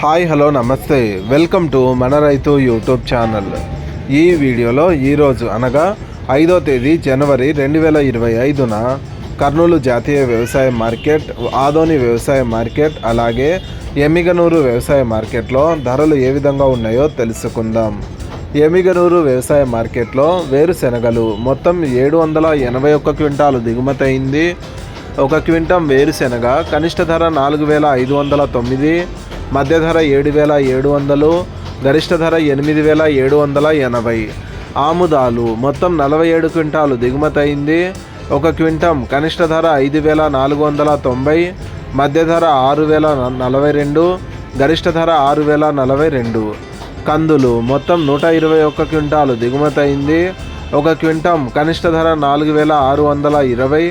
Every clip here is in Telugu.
హాయ్ హలో నమస్తే. వెల్కమ్ టు మన రైతు యూట్యూబ్ ఛానల్. ఈ వీడియోలో ఈరోజు అనగా ఐదో తేదీ జనవరి రెండు వేల ఇరవై ఐదున కర్నూలు జాతీయ వ్యవసాయ మార్కెట్ ఆదోని వ్యవసాయ మార్కెట్ అలాగే ఎమిగనూరు వ్యవసాయ మార్కెట్లో ధరలు ఏ విధంగా ఉన్నాయో తెలుసుకుందాం. ఎమిగనూరు వ్యవసాయ మార్కెట్లో వేరుశెనగలు మొత్తం ఏడు వందల ఎనభై ఒక్క క్వింటాలు దిగుమతి అయింది. ఒక క్వింటం వేరుశెనగ కనిష్ట ధర నాలుగు వేల ఐదు వందల తొమ్మిది. మధ్య ధర ఏడు వేల ఏడు వందలు గరిష్ట ధర ఎనిమిది వేల ఏడు వందల ఎనభై. ఆముదాలు మొత్తం నలభై ఏడు క్వింటాలు దిగుమతి అయింది. ఒక క్వింటం కనిష్ట ధర ఐదు వేల నాలుగు వందల తొంభై మధ్య ధర ఆరు వేల నలభై రెండు గరిష్ట ధర ఆరు వేల నలభై రెండు. కందులు మొత్తం నూట ఇరవై ఒక్క క్వింటాలు దిగుమతి అయింది. ఒక క్వింటం కనిష్ట ధర నాలుగు వేల ఆరు వందల ఇరవై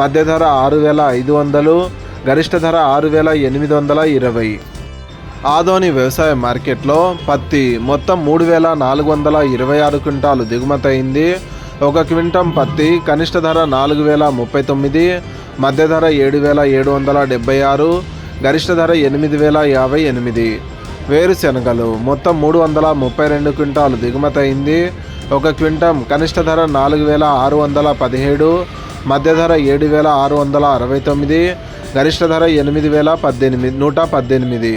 మధ్య ధర ఆరు వేల ఐదు వందలు గరిష్ట ధర ఆరు వేల ఎనిమిది వందల ఇరవై. ఆదోని వ్యవసాయ మార్కెట్లో పత్తి మొత్తం మూడు వేల నాలుగు వందల ఇరవై ఆరు క్వింటాలు దిగుమతయింది ఒక క్వింటం పత్తి కనిష్ట ధర నాలుగు వేల ముప్పై తొమ్మిది మధ్య ధర ఏడు వేల ఏడు వందల డెబ్బై ఆరు గరిష్ట ధర ఎనిమిది వేల యాభై ఎనిమిది. వేరుశెనగలు మొత్తం మూడు వందల ముప్పై రెండు క్వింటాలు దిగుమతయింది ఒక క్వింటం కనిష్ట ధర నాలుగు వేల ఆరు వందల పదిహేడు మధ్య ధర ఏడు వేల ఆరు వందల అరవై తొమ్మిది గరిష్ట ధర ఎనిమిది వేల పద్దెనిమిది నూట పద్దెనిమిది.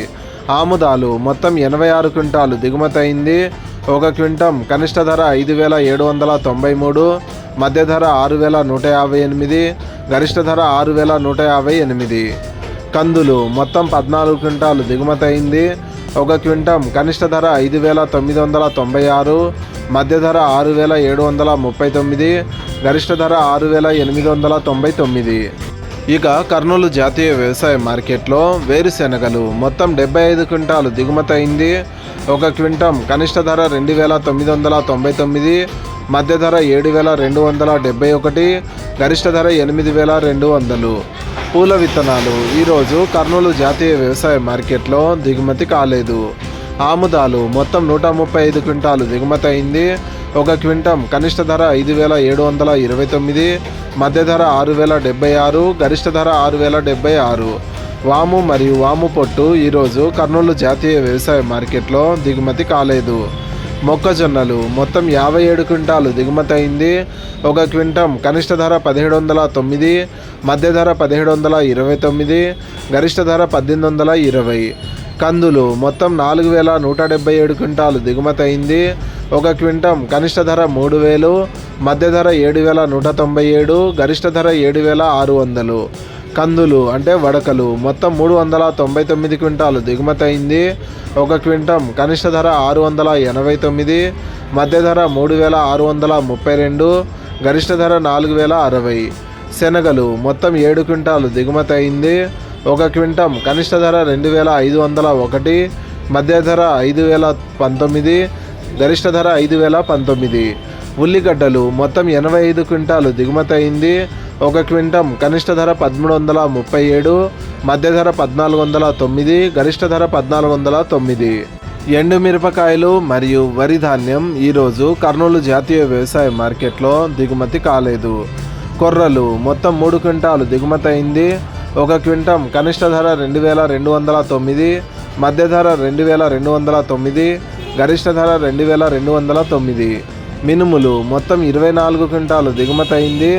ఆముదాలు. మొత్తం ఎనభై ఆరు క్వింటాలు. దిగుమతయింది ఒక క్వింటం కనిష్ట ధర ఐదు వేల ఏడు వందల తొంభై మూడు. మధ్య ధర ఆరు వేల నూట యాభై ఎనిమిది. గరిష్ట ధర ఆరు వేల నూట యాభై ఎనిమిది. కందులు మొత్తం పద్నాలుగు క్వింటాలు. దిగుమతయింది ఒక క్వింటం కనిష్ట ధర ఐదు వేల తొమ్మిది వందల తొంభై ఆరు. మధ్య ధర ఆరు వేల ఏడు వందల ముప్పై తొమ్మిది. గరిష్ట ధర ఆరు వేల ఎనిమిది వందల తొంభై తొమ్మిది. ఇక కర్నూలు జాతీయ వ్యవసాయ మార్కెట్లో వేరుశెనగలు మొత్తం డెబ్బై ఐదు క్వింటాలు దిగుమతి అయింది. ఒక క్వింటం కనిష్ట ధర రెండు వేల తొమ్మిది వందల తొంభై తొమ్మిది మధ్య ధర ఏడు వేల రెండు వందల డెబ్బై ఒకటి గరిష్ట ధర ఎనిమిది వేల రెండు వందలు. పూల విత్తనాలు ఈరోజు కర్నూలు జాతీయ వ్యవసాయ మార్కెట్లో దిగుమతి కాలేదు. ఆముదాలు మొత్తం నూట ముప్పై ఐదు క్వింటాలు దిగుమతి అయింది. ఒక క్వింటం కనిష్ట ధర ఐదు వేల ఏడు వందల ఇరవై తొమ్మిది మధ్య ధర ఆరు వేల డెబ్బై ఆరు గరిష్ట ధర ఆరు వేల డెబ్బై ఆరు. వాము మరియు వాము పొట్టు ఈరోజు కర్నూలు జాతీయ వ్యవసాయ మార్కెట్లో దిగుమతి కాలేదు. మొక్కజొన్నలు మొత్తం యాభై ఏడు క్వింటాలు దిగుమతి అయింది. ఒక క్వింటం కనిష్ట ధర పదిహేడు వందల తొమ్మిది మధ్య ధర పదిహేడు వందల ఇరవై తొమ్మిది గరిష్ట ధర పద్దెనిమిది వందల ఇరవై. కందులు మొత్తం నాలుగు వేల నూట డెబ్బై ఏడు క్వింటాలు దిగుమతి అయింది. ఒక క్వింటం కనిష్ట ధర మూడు వేలు మధ్య ధర ఏడు వేల నూట తొంభై ఏడు గరిష్ట ధర ఏడు వేల ఆరు వందలు కందులు అంటే వడకలు. మొత్తం మూడు వందల తొంభై తొమ్మిది క్వింటాలు దిగుమతి అయింది. ఒక క్వింటం కనిష్ట ధర ఆరు వందల ఎనభై తొమ్మిది మధ్య ధర మూడు వేల ఆరు వందల ముప్పై రెండు గరిష్ట ధర నాలుగు వేల అరవై. శనగలు మొత్తం ఏడు క్వింటాలు దిగుమతి అయింది. ఒక క్వింటం కనిష్ట ధర రెండు వేల ఐదు వందల ఒకటి మధ్య ధర ఐదు వేల పంతొమ్మిది గరిష్ట ధర ఐదు వేల పంతొమ్మిది. ఉల్లిగడ్డలు మొత్తం ఎనభై ఐదు క్వింటాలు దిగుమతి అయింది. ఒక క్వింటం కనిష్ట ధర పదమూడు వందల ముప్పై ఏడు మధ్య ధర పద్నాలుగు వందల తొమ్మిది గరిష్ట ధర పద్నాలుగు వందల తొమ్మిది. ఎండు మిరపకాయలు మరియు వరి ధాన్యం ఈరోజు కర్నూలు జాతీయ వ్యవసాయ మార్కెట్లో దిగుమతి కాలేదు. కొర్రలు మొత్తం మూడు క్వింటాలు దిగుమతి అయింది. ఒక క్వింటం కనిష్ట ధర రెండు వేల రెండు వందల తొమ్మిది మధ్య ధర రెండు వేల రెండు వందల తొమ్మిది గరిష్ట ధర రెండు వేల రెండు వందల తొమ్మిది. మినుములు మొత్తం ఇరవై నాలుగు క్వింటాలు దిగుమతి అయింది.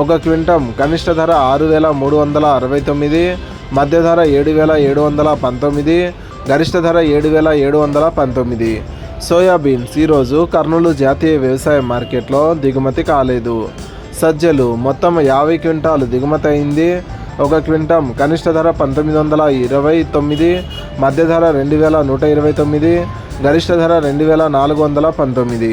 ఒక క్వింటం కనిష్ట ధర ఆరు వేల మూడు వందల అరవై తొమ్మిది మధ్య ధర ఏడు వేల ఏడు వందల పంతొమ్మిది గరిష్ట ధర ఏడు వేల ఏడు వందల పంతొమ్మిది. సోయాబీన్స్ ఈరోజు కర్నూలు జాతీయ వ్యవసాయ మార్కెట్లో దిగుమతి కాలేదు. సజ్జలు మొత్తం యాభై క్వింటాలు దిగుమతి అయింది. ఒక క్వింటం కనిష్ట ధర పంతొమ్మిది వందల ఇరవై తొమ్మిది మధ్య ధర రెండు వేల నూట ఇరవై తొమ్మిది గరిష్ట ధర రెండు వేల నాలుగు వందల పంతొమ్మిది.